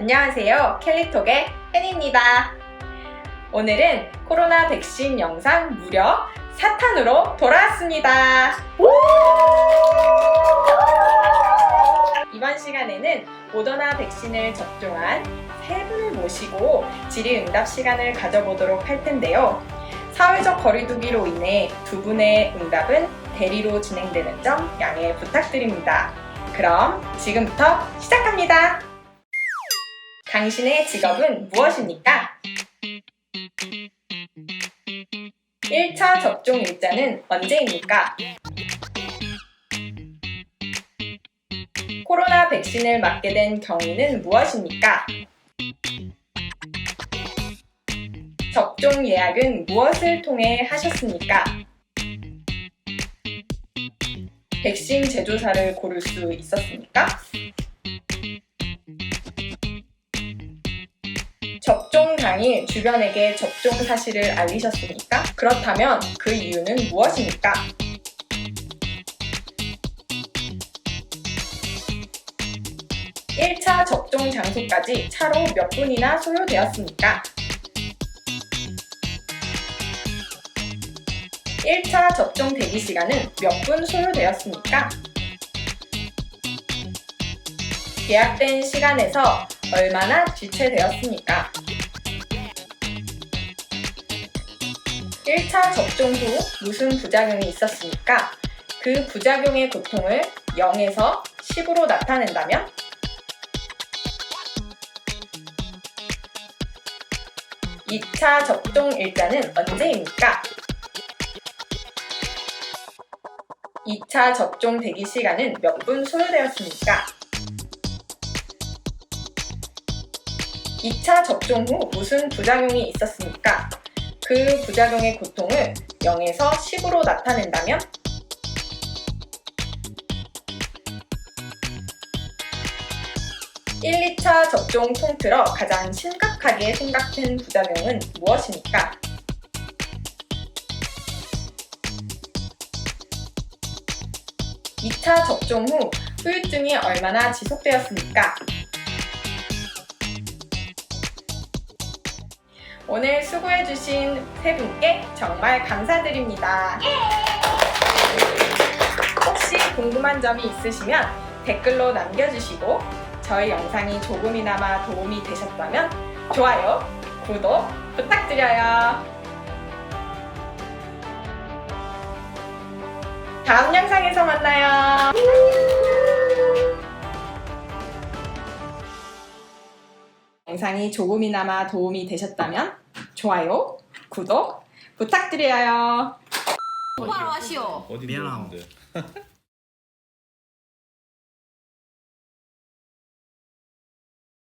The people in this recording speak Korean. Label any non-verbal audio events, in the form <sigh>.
안녕하세요. 캘리톡의 팬입니다. 오늘은 코로나 백신 영상 무려 4탄으로 돌아왔습니다. 이번 시간에는 모더나 백신을 접종한 세 분을 모시고 질의응답 시간을 가져보도록 할 텐데요. 사회적 거리두기로 인해 두 분의 응답은 대리로 진행되는 점 양해 부탁드립니다. 그럼 지금부터 시작합니다. 당신의 직업은 무엇입니까? 1차 접종 일자는 언제입니까? 코로나 백신을 맞게 된 경위는 무엇입니까? 접종 예약은 무엇을 통해 하셨습니까? 백신 제조사를 고를 수 있었습니까? 접종 당일 주변에게 접종 사실을 알리셨습니까? 그렇다면 그 이유는 무엇입니까? 일차 접종 장소까지 차로 몇 분이나 소요되었습니까? 1차 접종 대기 시간은 몇 분 소요되었습니까? 예약된 시간에서 얼마나 지체되었습니까? 1차 접종 후 무슨 부작용이 있었습니까? 그 부작용의 고통을 0에서 10으로 나타낸다면? 이차 접종 일자는 언제입니까? 2차 접종 대기 시간은 몇 분 소요되었습니까? 2차 접종 후 무슨 부작용이 있었습니까? 그 부작용의 고통을 0에서 10으로 나타낸다면? (1, 2차) 접종 통틀어 가장 심각하게 생각된 부작용은 무엇입니까? 2차 접종 후 후유증이 얼마나 지속되었습니까? 오늘 수고해주신 세 분께 정말 감사드립니다. 혹시 궁금한 점이 있으시면 댓글로 남겨주시고 저희 영상이 조금이나마 도움이 되셨다면 좋아요, 구독 부탁드려요. 다음 영상에서 만나요. 영상이 조금이나마 도움이 되셨다면 좋아요, 구독 부탁드려요. 똑바로 하시오. 어디 미안하오. <laughs>